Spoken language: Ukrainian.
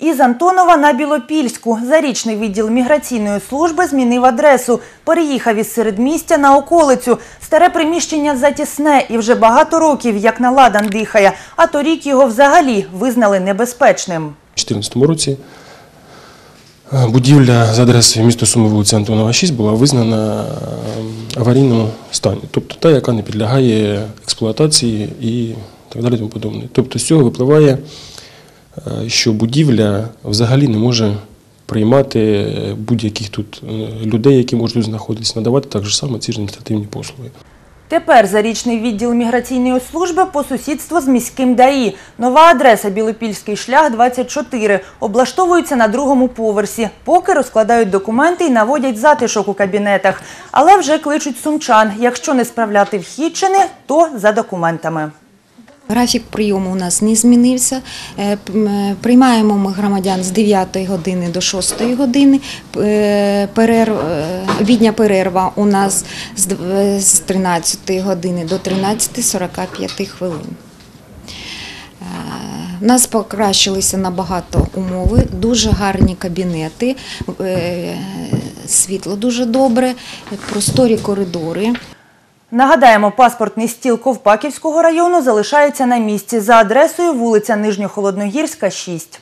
Із Антонова на Білопільську зарічний відділ міграційної служби змінив адресу. Переїхав із середмістя на околицю. Старе приміщення затісне і вже багато років як на ладан дихає, а торік його взагалі визнали небезпечним. У 2014 році е, будівля за адресою місто Суми вулиця Антонова 6 була визнана е, аварійному стані, тобто та, яка не підлягає експлуатації і так далі. Тому подобне. Тобто з цього випливає, що будівля взагалі не може приймати будь-яких тут е, людей, які можуть тут знаходитися, надавати так же само ці ж адміністративні послуги. Тепер зарічний відділ міграційної служби по сусідству з міським ДАІ. Нова адреса Білопільський шлях 24. Облаштовується на другому поверсі. Поки розкладають документи і наводять затишок у кабінетах. Але вже кличуть сумчан. Якщо не справляти вхідчини, то за документами. Графік прийому у нас не змінився. Е, м, Приймаємо ми громадян з 9 години до 6 години. Е, Перерв, е, обідня перерва у нас з дв- е, з 13 години до 13.45 хвилин. Е, У нас покращилися набагато умови, дуже гарні кабінети, е, світло дуже добре, просторі коридори. Нагадаємо, паспортний стіл Ковпаківського району залишається на місці за адресою вулиця Нижньохолодногірська, 6.